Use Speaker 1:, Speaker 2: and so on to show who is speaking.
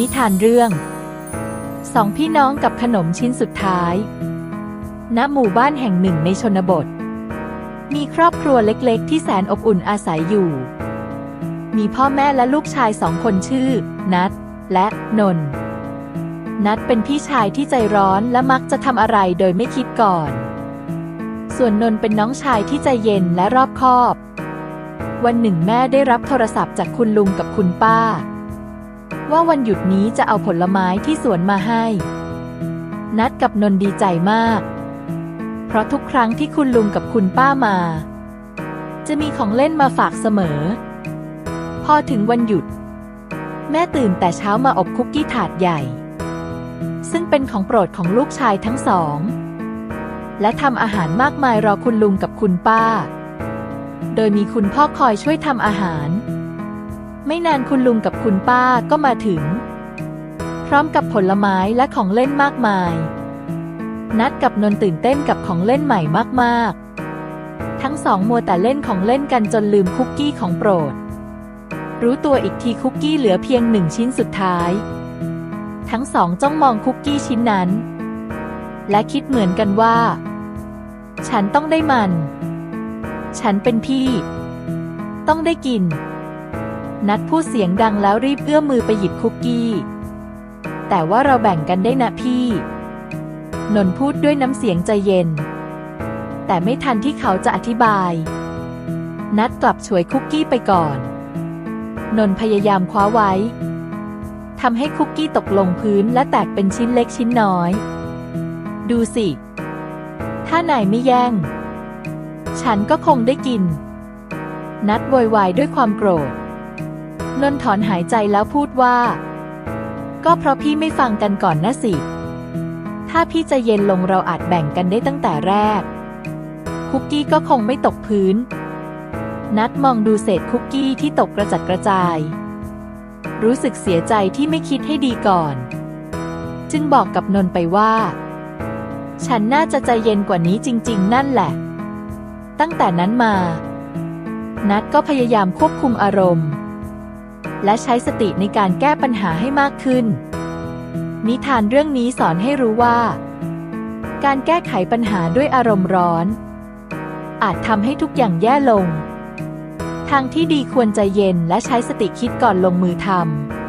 Speaker 1: นิทานเรื่องสองพี่น้องกับขนมชิ้นสุดท้าย ณ หมู่บ้านแห่งหนึ่งในชนบท มีครอบครัวเล็กๆ ที่แสนอบอุ่นอาศัยอยู่ มีพ่อแม่และลูกชายสองคนชื่อ นัทและนนท์นัทเป็นพี่ชายที่ใจร้อนและมักจะทำอะไรโดยไม่คิดก่อน ส่วนนนท์เป็นน้องชายที่ใจเย็นและรอบคอบ วันหนึ่งแม่ได้รับโทรศัพท์จากคุณลุงกับคุณป้า ว่าวันหยุดนี้จะเอาผลไม้ที่สวนมาให้ นัดกับนนดีใจมาก เพราะทุกครั้งที่คุณลุงกับคุณป้ามา จะมีของเล่นมาฝากเสมอ พอถึงวันหยุด แม่ตื่นแต่เช้ามาอบคุกกี้ถาดใหญ่ ซึ่งเป็นของโปรดของลูกชายทั้งสอง และทำอาหารมากมายรอคุณลุงกับคุณป้า โดยมีคุณพ่อคอยช่วยทำอาหาร ไม่นานคุณลุงกับคุณป้าก็มาถึง พร้อมกับผลไม้และของเล่นมากมาย นัดกับนนท์ตื่นเต้นกับของเล่นใหม่มากๆ ทั้งสองมัวแต่เล่นของเล่นกันจนลืมคุกกี้ของโปรด รู้ตัวอีกทีคุกกี้เหลือเพียงหนึ่งชิ้นสุดท้าย ทั้งสองจ้องมองคุกกี้ชิ้นนั้น และคิดเหมือนกันว่า ฉันต้องได้มัน ฉันเป็นพี่ ต้องได้กิน นัดพูดเสียงดังแล้วรีบเอื้อมมือไปหยิบคุกกี้ แต่ว่าเราแบ่งกันได้นะพี่ นนท์พูดด้วยน้ำเสียงใจเย็น แต่ไม่ทันที่เขาจะอธิบาย นัดกลับฉวยคุกกี้ไปก่อน นนท์พยายามคว้าไว้ทำให้คุกกี้ตกลงพื้นและแตกเป็นชิ้นเล็กชิ้นน้อย ดูสิ ถ้านายไม่แย่ง ฉันก็คงได้กิน นัดโวยวายด้วยความโกรธ นนถอนหายใจแล้วพูดว่า ก็เพราะพี่ไม่ฟังกันก่อนนะสิ ถ้าพี่จะเย็นลงเราอาจแบ่งกันได้ตั้งแต่แรก คุกกี้ก็คงไม่ตกพื้น นัดมองดูเศษคุกกี้ที่ตกกระจัดกระจาย รู้สึกเสียใจที่ไม่คิดให้ดีก่อน จึงบอกกับนนไปว่า ฉันน่าจะใจเย็นกว่านี้จริง ๆ นั่นแหละ ตั้งแต่นั้นมา นัดก็พยายามควบคุมอารมณ์ และใช้สติในการแก้ปัญหาให้มากขึ้น นิทานเรื่องนี้สอนให้รู้ว่า การแก้ไขปัญหาด้วยอารมณ์ร้อน อาจทำให้ทุกอย่างแย่ลง ทางที่ดีควรใจเย็นและใช้สติคิดก่อนลงมือทำ